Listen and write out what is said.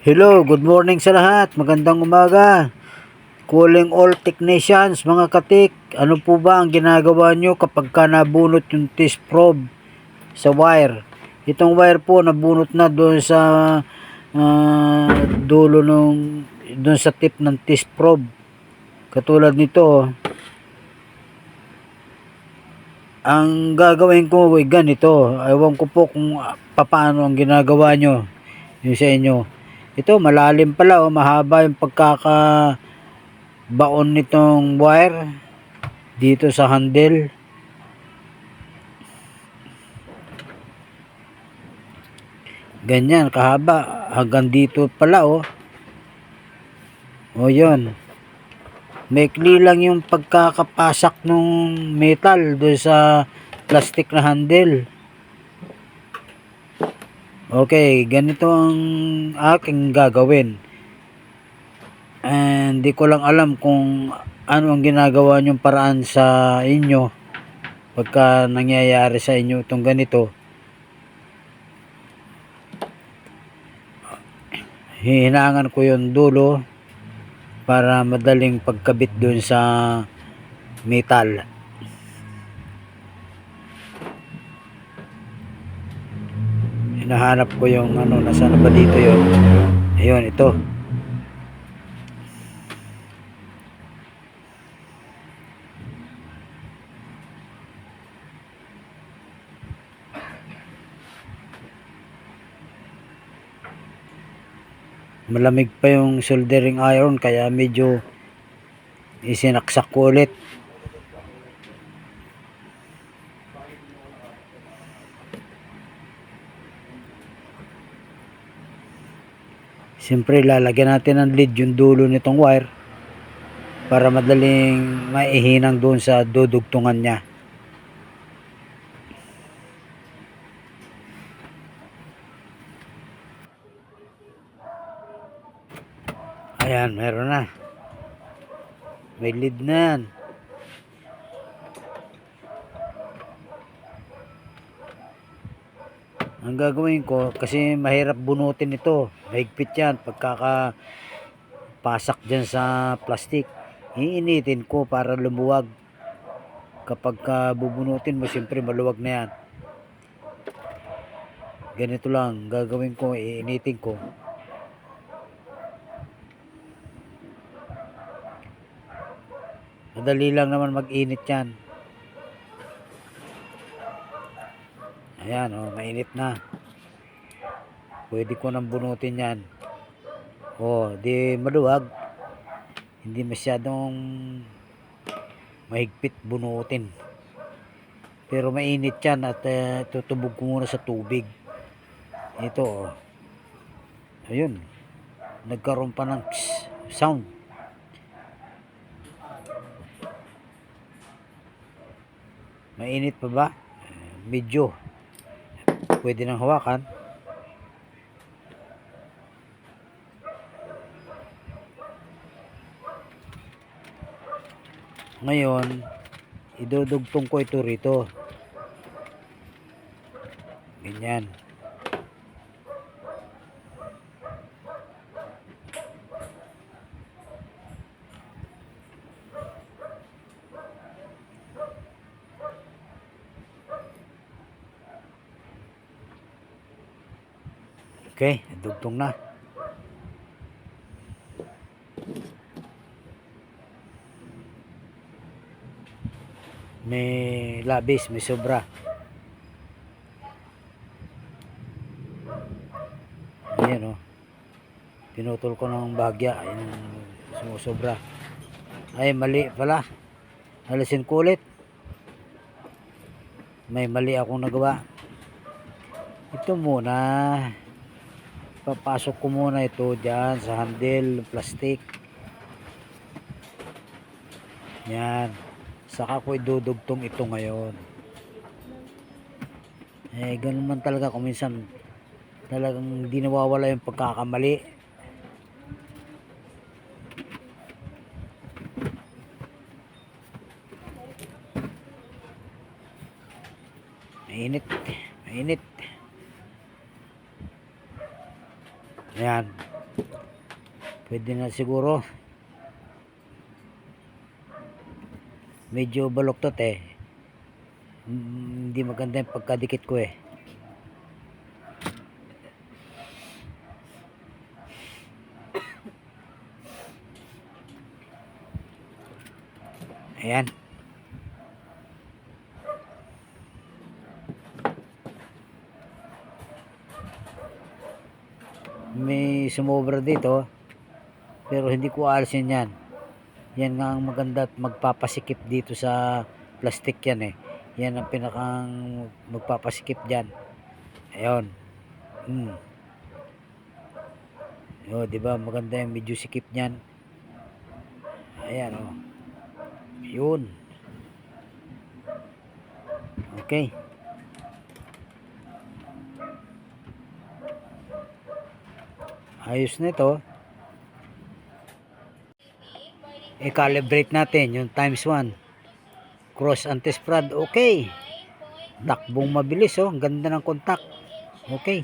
Hello, good morning sa lahat. Magandang umaga. Calling all technicians, mga katik. Ano po ba ang ginagawa nyo kapag ka nabunot yung test probe sa wire? Itong wire po nabunot na doon sa ah, dulo nung doon sa tip ng test probe. Katulad nito. oh. Ang gagawin ko ay ganito. Ewan ko po kung paano ang ginagawa nyo yung sa inyo. Ito, malalim pala, oh, mahaba yung pagkaka baon nitong wire dito sa handle. Ganyan, kahaba. Hanggang dito pala, oh. O, yun. Maikli lang yung pagkakapasak ng metal doon sa plastic na handle. Okay, ganito ang aking gagawin. And di ko lang alam kung ano ang ginagawa niyong paraan sa inyo pagka nangyayari sa inyo itong ganito. Hihinangan ko yung dulo para madaling pagkabit dun sa metal. Hinahanap ko yung ano, nasaan na ba dito yun? Ayun, ito. Malamig pa yung soldering iron kaya medyo isinaksak ko ulit. Siyempre lalagyan natin ng lead yung dulo nitong wire para madaling maihinang doon sa dudugtungan niya. Ayan, meron na. May lead na yan. Ang gagawin ko, kasi mahirap bunutin ito. Mahigpit yan. Pagkaka pasak dyan sa plastic. Iinitin ko para lumuwag. Kapag ka bubunutin mo, siyempre maluwag na yan. Ganito lang, gagawin ko, iinitin ko. Madali lang naman mag-init yan. Ayan, oh, mainit na. Pwede ko nang bunutin yan. Oh, di maluwag. Hindi masyadong mahigpit bunutin. Pero mainit yan at uh, tutubog ko muna sa tubig. Ito, oh. Ayun. Nagkaroon pa ng sound. Mainit pa ba? Eh, Medyo. Pwede nang hawakan. Ngayon, idudugtong ko ito rito. Ganyan. Okay, dugtong na. May labis, may sobra. Ayan o. Pinutol ko ng bagya. Ayan, sumusobra. Ay, mali pala. Alisin ko ulit. May mali akong nagawa. Ito muna papasok ko muna ito dyan sa handle plastic. Yan. Saka ko idudugtong ito ngayon. Eh ganun man talaga kung minsan talagang di nawawala yung pagkakamali. Mainit. Mainit Ayan. Pwede na siguro. Medyo baloktot eh. Hindi maganda yung pagkadikit ko eh. Ayan. May sumobra dito. Pero hindi ko alisin yan. Yan nga ang maganda at magpapasikip dito sa plastic yan eh. Yan ang pinakang magpapasikip dyan. Ayun. Hmm. O, di ba? Maganda yung medyo sikip niyan. Ayan, oh. Yun. Okay. Ayos na ito. I-calibrate natin yung times 1. Cross anti-sprad. Okay. Takbong mabilis oh. Ang ganda ng contact. Okay.